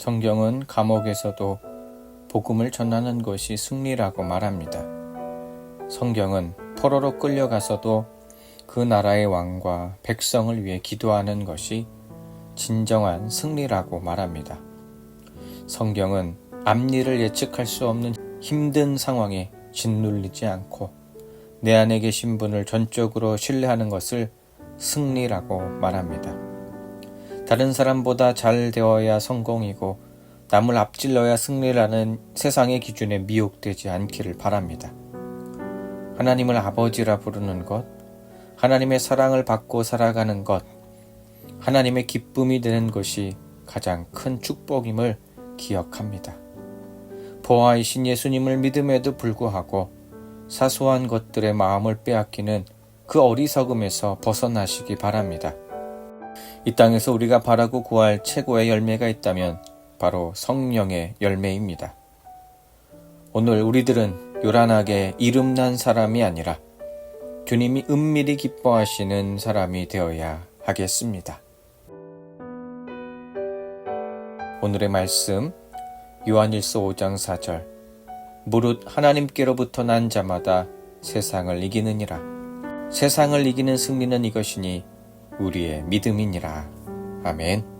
성경은 감옥에서도 복음을 전하는 것이 승리라고 말합니다. 성경은 포로로 끌려가서도 그 나라의 왕과 백성을 위해 기도하는 것이 진정한 승리라고 말합니다. 성경은 앞일을 예측할 수 없는 힘든 상황에 짓눌리지 않고 내 안에 계신 분을 전적으로 신뢰하는 것을 승리라고 말합니다. 다른 사람보다 잘 되어야 성공이고 남을 앞질러야 승리라는 세상의 기준에 미혹되지 않기를 바랍니다. 하나님을 아버지라 부르는 것, 하나님의 사랑을 받고 살아가는 것, 하나님의 기쁨이 되는 것이 가장 큰 축복임을 기억합니다. 보아이신 예수님을 믿음에도 불구하고 사소한 것들의 마음을 빼앗기는 그 어리석음에서 벗어나시기 바랍니다. 이 땅에서 우리가 바라고 구할 최고의 열매가 있다면 바로 성령의 열매입니다. 오늘 우리들은 요란하게 이름난 사람이 아니라 주님이 은밀히 기뻐하시는 사람이 되어야 하겠습니다. 오늘의 말씀 요한일서 5장 4절 무릇 하나님께로부터 난 자마다 세상을 이기느니라 세상을 이기는 승리는 이것이니 우리의 믿음이니라. 아멘